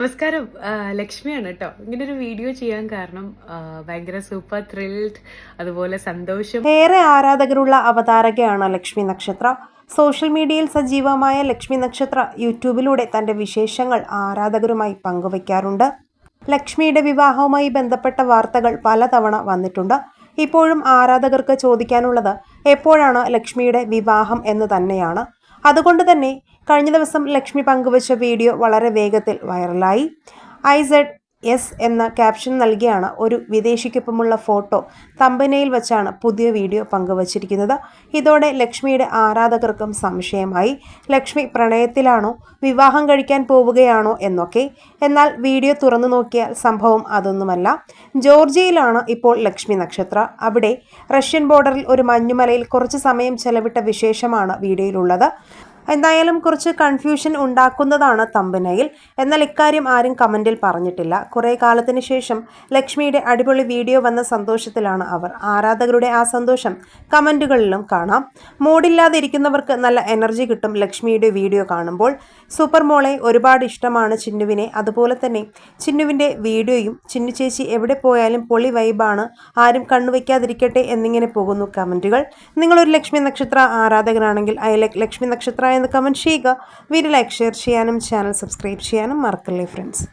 നമസ്കാരം. ലക്ഷ്മിയാണ് കേട്ടോ. ഇങ്ങനെ ഒരു വീഡിയോ ചെയ്യാൻ കാരണം ഭയങ്കര സൂപ്പർ ത്രിൽഡ് അതുപോലെ സന്തോഷം. ഏറെ ആരാധകരുള്ള അവതാരകയാണ് ലക്ഷ്മി നക്ഷത്ര. സോഷ്യൽ മീഡിയയിൽ സജീവമായ ലക്ഷ്മി നക്ഷത്ര യൂട്യൂബിലൂടെ തന്റെ വിശേഷങ്ങൾ ആരാധകരുമായി പങ്കുവയ്ക്കാറുണ്ട്. ലക്ഷ്മിയുടെ വിവാഹവുമായി ബന്ധപ്പെട്ട വാർത്തകൾ പലതവണ വന്നിട്ടുണ്ട്. ഇപ്പോഴും ആരാധകർക്ക് ചോദിക്കാനുള്ളത് എപ്പോഴാണ് ലക്ഷ്മിയുടെ വിവാഹം എന്ന് തന്നെയാണ്. അതുകൊണ്ട് തന്നെ കഴിഞ്ഞ ദിവസം ലക്ഷ്മി പങ്കുവച്ച വീഡിയോ വളരെ വേഗത്തിൽ വൈറലായി. ഐ സെഡ് എസ് എന്ന ക്യാപ്ഷൻ നൽകിയാണ് ഒരു വിദേശിക്കൊപ്പമുള്ള ഫോട്ടോ തമ്പനയിൽ വെച്ചാണ് പുതിയ വീഡിയോ പങ്കുവച്ചിരിക്കുന്നത്. ഇതോടെ ലക്ഷ്മിയുടെ ആരാധകർക്കും സംശയമായി. ലക്ഷ്മി പ്രണയത്തിലാണോ? വിവാഹം കഴിക്കാൻ പോവുകയാണോ? എന്നൊക്കെ. എന്നാൽ വീഡിയോ തുറന്നു നോക്കിയാൽ സംഭവം അതൊന്നുമല്ല. ജോർജിയയിലാണ് ഇപ്പോൾ ലക്ഷ്മി നക്ഷത്ര. അവിടെ റഷ്യൻ ബോർഡറിൽ ഒരു മഞ്ഞുമലയിൽ കുറച്ച് സമയം ചെലവിട്ട വിശേഷമാണ് വീഡിയോയിലുള്ളത്. എന്തായാലും കുറച്ച് കൺഫ്യൂഷൻ ഉണ്ടാക്കുന്നതാണ് തമ്പനയിൽ. എന്നാൽ ഇക്കാര്യം ആരും കമന്റിൽ പറഞ്ഞിട്ടില്ല. കുറേ കാലത്തിന് ശേഷം ലക്ഷ്മിയുടെ അടിപൊളി വീഡിയോ വന്ന സന്തോഷത്തിലാണ് അവർ. ആരാധകരുടെ ആ സന്തോഷം കമന്റുകളിലും കാണാം. മൂടില്ലാതെ ഇരിക്കുന്നവർക്ക് നല്ല എനർജി കിട്ടും ലക്ഷ്മിയുടെ വീഡിയോ കാണുമ്പോൾ. സൂപ്പർ മോളെ ഒരുപാട് ഇഷ്ടമാണ് ചിന്നുവിനെ. അതുപോലെ തന്നെ ചിന്നുവിന്റെ വീഡിയോയും ചിന്നു ചേച്ചി എവിടെ പോയാലും പൊളി വൈബാണ് ആരും കണ്ണുവയ്ക്കാതിരിക്കട്ടെ എന്നിങ്ങനെ പോകുന്നു കമന്റുകൾ നിങ്ങളൊരു ലക്ഷ്മി നക്ഷത്ര ആരാധകനാണെങ്കിൽ ഐ ലക്ഷ്മി നക്ഷത്ര എന്ന് കമന്റ് ചെയ്യുക. വീഡിയോ ലൈക്ക് ഷെയർ ചെയ്യാനും ചാനൽ സബ്സ്ക്രൈബ് ചെയ്യാനും മറക്കല്ലേ ഫ്രണ്ട്സ്